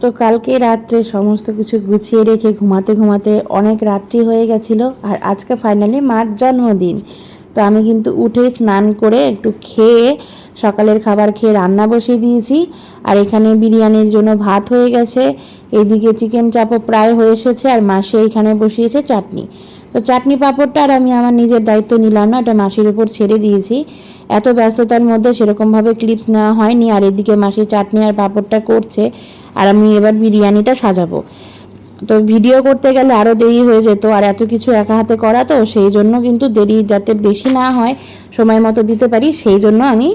তো কালকে রাত্রে সমস্ত কিছু গুছিয়ে রেখে ঘুমাতে ঘুমাতে অনেক রাত্রি হয়ে গেছিল আর আজকে ফাইনালি মার জন্মদিন। তো আমি কিন্তু উঠে স্নান করে একটু খেয়ে সকালের খাবার খেয়ে রান্না বসিয়ে দিয়েছি। আর এখানে বিরিয়ানির জন্য ভাত হয়ে গেছে। এদিকে চিকেন চাপও প্রায় হয়ে এসেছে আর মাসে এখানে বসিয়েছে চাটনি। তো চাটনি পাঁপড়টা আর আমি আমার নিজের দায়িত্ব নিলাম না, এটা মাসির উপর ছেড়ে দিয়েছি। এত ব্যস্ততার মধ্যে সেরকমভাবে ক্লিপস নেওয়া হয়নি, আর এদিকে মাসি চাটনি আর পাঁপড়টা করছে, আর আমি এবার বিরিয়ানিটা সাজাবো। তো ভিডিও করতে গেলে আরও দেরি হয়ে যেত, আর এত কিছু একা হাতে করা তো, সেই জন্য কিন্তু দেরি যাতে বেশি না হয়, সময় মতো দিতে পারি, সেই জন্য আমি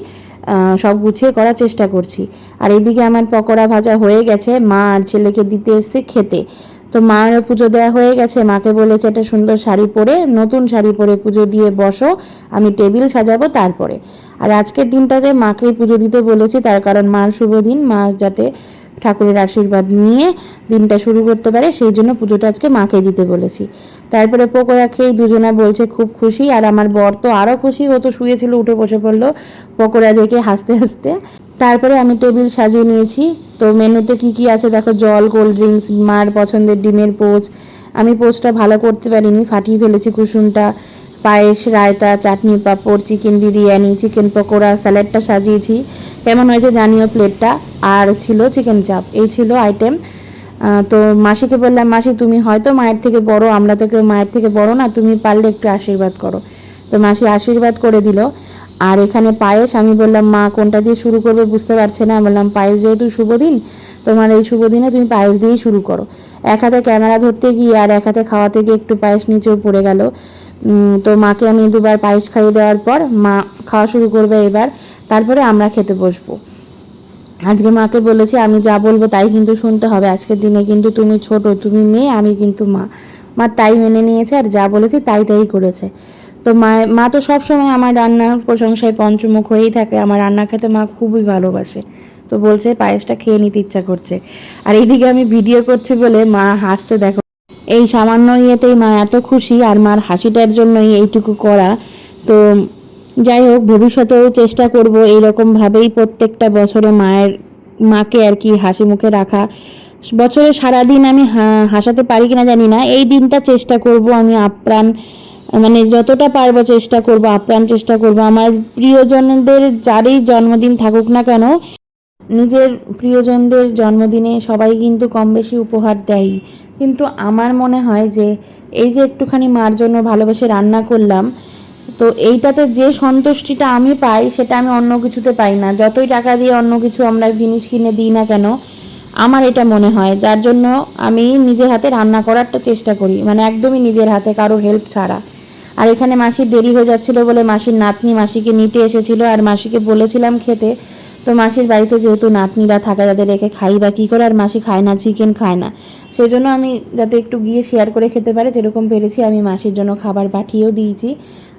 সব গুছিয়ে করার চেষ্টা করছি। আর এদিকে আমার পকোড়া ভাজা হয়ে গেছে, মা আর ছেলেকে দিতে এসছে খেতে। তো মায়ের পুজো দেওয়া হয়ে গেছে, মাকে বলেছে একটা সুন্দর শাড়ি পরে, নতুন শাড়ি পরে পুজো দিয়ে বসো, আমি টেবিল সাজাবো তারপরে। আর আজকের দিনটাতে মাকেই পুজো দিতে বলেছি, তার কারণ মার শুভ দিন, মা যাতে ঠাকুরের আশীর্বাদ নিয়ে দিনটা শুরু করতে পারে, সেই জন্য পুজোটা আজকে মাকে দিতে বলেছি। তারপরে পকোড়া খেয়ে দুজনা বলছে খুব খুশি, আর আমার বর তো আরও খুশি, ও তো শুয়েছিল, উঠে বসে পড়ল পকোড়া দেখে হাসতে হাসতে। তারপরে আমি টেবিল সাজিয়ে নিয়েছি। তো মেনুতে কি কি আছে দেখো, জল, কোল্ড ড্রিঙ্কস, মার পছন্দের ডিমের পোচ। আমি পোচটা ভালো করতে পারিনি, ফাটিয়ে ফেলেছি কুসুমটা। পায়েস, রায়তা, চাটনি, পাঁপড়, চিকেন বিরিয়ানি, চিকেন পকোড়া, স্যালাডটা সাজিয়েছি। কেমন হয়েছে জানিও প্লেটটা। আর ছিল চিকেন চাপ। এই ছিল আইটেম। তো মাসিকে বললাম, মাসি, তুমি হয়তো মায়ের থেকে বড়, আমরা তো কেউ মায়ের থেকে বড় না, তুমি পারলে একটু আশীর্বাদ করো। তো মাসি আশীর্বাদ করে দিল। আর এখানে পায়েস, আমি বললাম, মা, কোনটা দিয়ে শুরু করবে বুঝতে পারছে না। বললাম, পায়েস যেহেতু শুভ দিন, তোমার এই শুভ দিনে তুমি পায়েস দিয়েই শুরু করো। এক হাতে ক্যামেরা ধরতে গিয়ে আর এক হাতে খাওয়াতে গিয়ে একটু পায়েস নিচেও পড়ে গেল। তো মাকে আমি দুবার পায়েস খাইয়ে দেওয়ার পর মা খাওয়া শুরু করবে এবার, তারপরে আমরা খেতে বসবো। আজকে মাকে বলেছি, আমি যা বলব তাই কিন্তু শুনতে হবে। আজকের দিনে কিন্তু তুমি ছোট, তুমি মেয়ে, আমি কিন্তু মা। মা তাই মেনে নিয়েছে আর যা বলেছি তাই তাই করেছে। তো মা মা তো সবসময় আমার রান্নার প্রশংসায় পঞ্চমুখ হয়েই থাকে। আমার রান্না খেতে মা খুবই ভালোবাসে। তো বলছে, পায়েসটা খেয়ে নিতে ইচ্ছা করছে। আর এইদিকে আমি ভিডিও করছি বলে মা হাসছে, দেখো, এই সামান্য ইয়েতেই মা এত খুশি আর মার হাসিটার জন্যই এইটুকু করা। তো যাই হোক, ভবিষ্যতেও চেষ্টা করব এইরকমভাবেই প্রত্যেকটা বছরে মায়ের, মাকে আর কি হাসি মুখে রাখা। বছরে সারাদিন আমি হাসাতে পারি কিনা জানি না। এই দিনটা চেষ্টা করব আমি আপ্রাণ মানে যতটা পারব চেষ্টা করব, আপ্রাণ চেষ্টা করব। আমার প্রিয়জনদের যারই জন্মদিন থাকুক না কেন, নিজের প্রিয়জনদের জন্মদিনে সবাই কিন্তু কম বেশি উপহার দেয়। কিন্তু আমার মনে হয় যে, এই যে একটুখানি মার জন্য ভালোবেসে রান্না করলাম, তো এইটাতে যে সন্তুষ্টিটা আমি পাই, সেটা আমি অন্য কিছুতে পাই না। যতই টাকা দিয়ে অন্য কিছু আমরা জিনিস কিনে দিই না কেন, আমার এটা মনে হয়। যার জন্য আমি নিজের হাতে রান্না করারটা চেষ্টা করি। মানে একদমই নিজের হাতে, কারোর হেল্প ছাড়া। আর এখানে মাসির দেরি হয়ে যাচ্ছিল বলে মাসির নাতনি মাসিকে নিতে এসেছিল আর মাসিকে বলেছিলাম খেতে। তো মাসির বাড়িতে যেহেতু নাতনিরা থাকে যাদের রেখে খাই বা কী করে? আর মাসি খায় না চিকেন খায় না। সেই জন্য আমি যাতে একটু গিয়ে শেয়ার করে খেতে পারে, যেরকম পেরেছি আমি মাসির জন্য খাবার পাঠিয়েও দিয়েছি।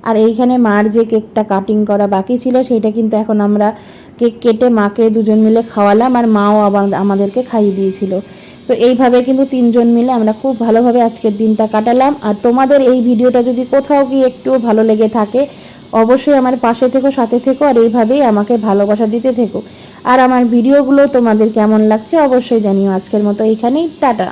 আর এইখানে মার যে কেকটা কাটিং করা বাকি ছিল, সেটা কিন্তু এখন আমরা কেক কেটে মাকে দুজন মিলে খাওয়ালাম, আর মাও আবার আমাদেরকে খাইয়ে দিয়েছিল। তো এইভাবে কিন্তু তিনজন মিলে আমরা খুব ভালোভাবে আজকের দিনটা কাটালাম। আর তোমাদের এই ভিডিওটা যদি কোথাও গিয়ে একটুও ভালো লেগে থাকে, অবশ্যই আমার পাশে থেকো, সাথে থেকো, আর এইভাবেই আমাকে ভালোবাসা দিতে থেকো। আর আমার ভিডিওগুলো তোমাদের কেমন লাগছে অবশ্যই জানিও। আজকের মতো এইখানেই, টাটা।